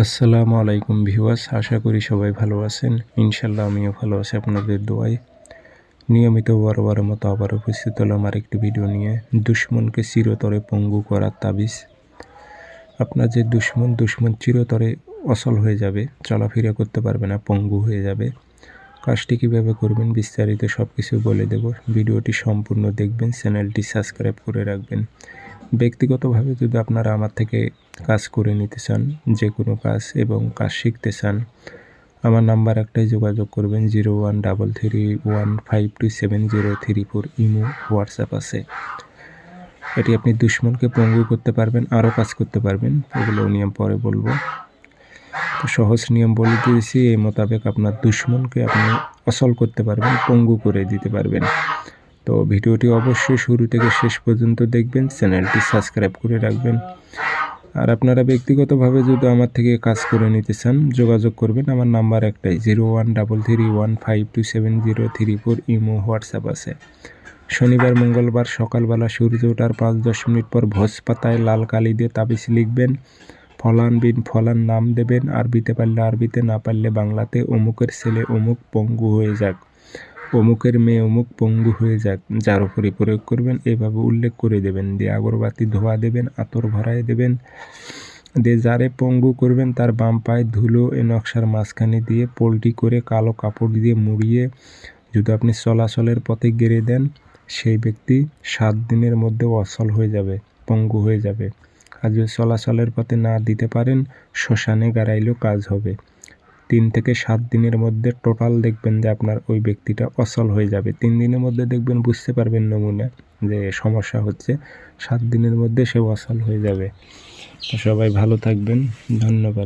আসসালামু আলাইকুম ভিউয়ার্স, আশা করি সবাই ভালো আছেন। ইনশাল্লাহ আমিও ভালো আছি আপনাদের দোয়ায়। নিয়মিত বরাবর মতো আবার উপস্থিত হলাম আরেকটি ভিডিও নিয়ে। দুশ্মনকে চিরতরে পঙ্গু করার তাবিজ। আপনার যে দুশ্মন দুশ্মন চিরতরে অসল হয়ে যাবে, চলাফেরা করতে পারবে না, পঙ্গু হয়ে যাবে। কাজটি কীভাবে করবেন বিস্তারিত সব কিছু বলে দেব। ভিডিওটি সম্পূর্ণ দেখবেন, চ্যানেলটি সাবস্ক্রাইব করে রাখবেন। ব্যক্তিগতভাবে যদি আপনারা আমার থেকে কাজ করে নিতে চান, যে কোনো কাজ এবং কাজ শিখতে চান, আমার নাম্বার একটাই যোগাযোগ করবেন, zero one double three one five two seven zero three four imo WhatsApp আছে। এটি আপনি দুশ্মনকে পঙ্গু করতে পারবেন, আরও কাজ করতে পারবেন, এগুলো নিয়ম পরে বলব। তো সহজ নিয়ম বলে দিয়েছি, এই মোতাবেক আপনার দুশ্মনকে আপনি অসল করতে পারবেন, পঙ্গু করে দিতে পারবেন। তো ভিডিওটি অবশ্যই শুরু থেকে শেষ পর্যন্ত দেখবেন, চ্যানেলটি সাবস্ক্রাইব করে রাখবেন। আর আপনারা ব্যক্তিগতভাবে যদি আমার থেকে কাজ করে নিতে চান, যোগাযোগ করবেন। আমার নাম্বার একটাই zero one double three one five two seven zero three four imo, WhatsApp আছে। শনিবার, মঙ্গলবার সকালবেলা সূর্য ওঠার পাঁচ দশ মিনিট পর ভোজ পাতায় লাল কালি দিয়ে তাবিজ লিখবেন। ফলান বিন ফলান নাম দেবেন। আরবিতে পারলে আরবিতে, না পারলে বাংলাতে। অমুকের ছেলে অমুক, পঙ্গু হয়ে যাক। অমুকের মেয়ে অমুক পঙ্গু হয়ে যাক, যার উপরে প্রয়োগ করবেন, এভাবে উল্লেখ করে দেবেন। দিয়ে আগরবাতি ধোয়া দেবেন, আতর ভরায় দেবেন। দিয়ে যারে পঙ্গু করবেন, তার বাম পায়ে ধুলো এ নকশার মাঝখানে দিয়ে পোলট্রি করে কালো কাপড় দিয়ে মুড়িয়ে যদি আপনি চলাচলের পথে গেড়ে দেন, সেই ব্যক্তি সাত দিনের মধ্যে অসল হয়ে যাবে, পঙ্গু হয়ে যাবে। আর যদি চলাচলের পথে না দিতে পারেন, শ্মশানে গাড়াইলেও কাজ হবে। তিন থেকে সাত দিনের মধ্যে টোটাল দেখবেন যে আপনার ওই ব্যক্তিটা অচল হয়ে যাবে। তিন দিনের মধ্যে দেখবেন বুঝতে পারবেন নমুনা যে সমস্যা হচ্ছে। সাত দিনের মধ্যে সে অচল হয়ে যাবে। সবাই ভালো থাকবেন। ধন্যবাদ।